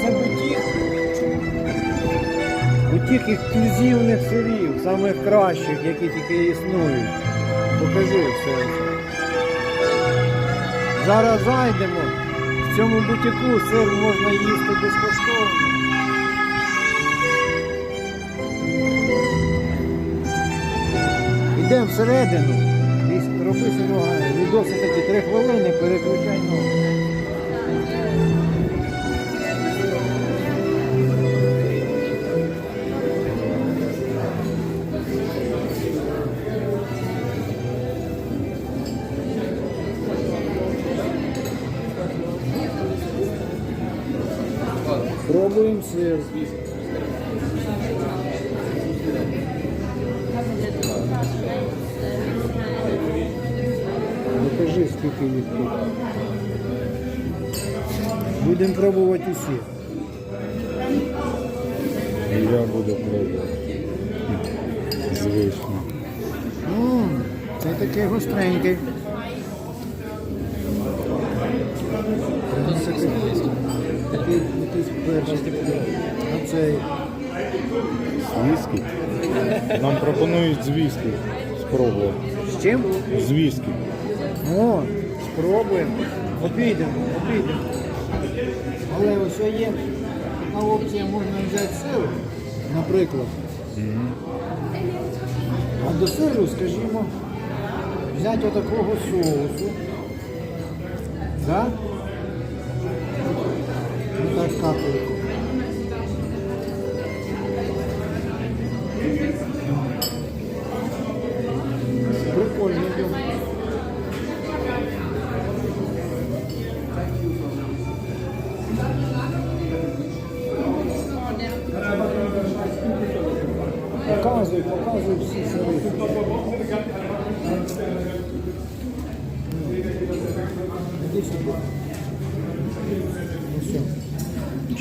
Це бутік. Бутік ексклюзивних сирів, самих кращих, які тільки існують. Покажи все. Зараз зайдемо. В цьому бутіку сир можна їсти безкоштовно. Йдемо всередину. Роби себе відоси такі три хвилини, переключай ногу. Пробуємо сир. Покажи, скільки їх тут. Будемо пробувати усі. Я буду пробувати. Звично. М, Це такий гостренький. Такий якийсь перший. А цей. З віскі? Нам пропонують з віскі спробувати. З чим? З віскі. О, спробуємо. Обійдемо, обійдемо. Але ось є така опція, можна взяти сир, наприклад. А до сиру, скажімо, взяти отакого соусу. Да? Católico. Por causa, por causa do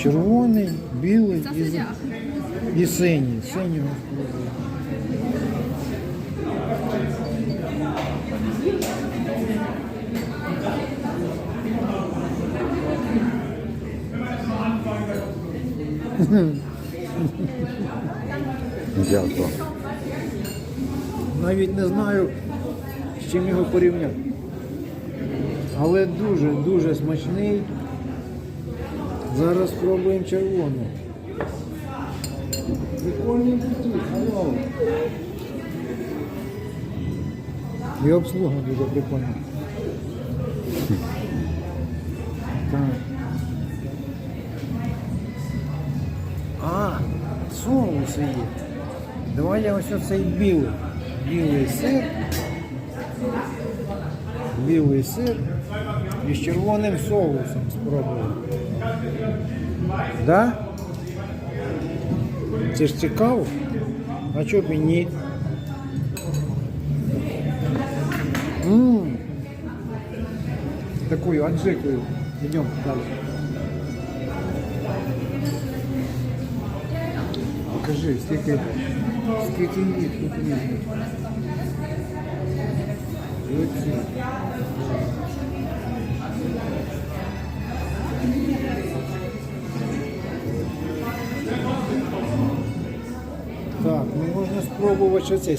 Червоний, білий і, і синій. Синього. Дякую. Навіть не знаю, з чим його порівняти. Але дуже-дуже смачний. Зараз спробуємо червону. Прикольний бутик, алло. І обслуга дуже прикольна. Так. А, соуси є. Давай я ось оцей білий. Білий сир. Білий сир із червоним соусом спробую. Да? Це ж цікаво. А чого б і ні? Ммм. Такою аджикою. Йдемо далі. Покажи, скільки, скільки їх тут є. І оці. Так, ну оцей.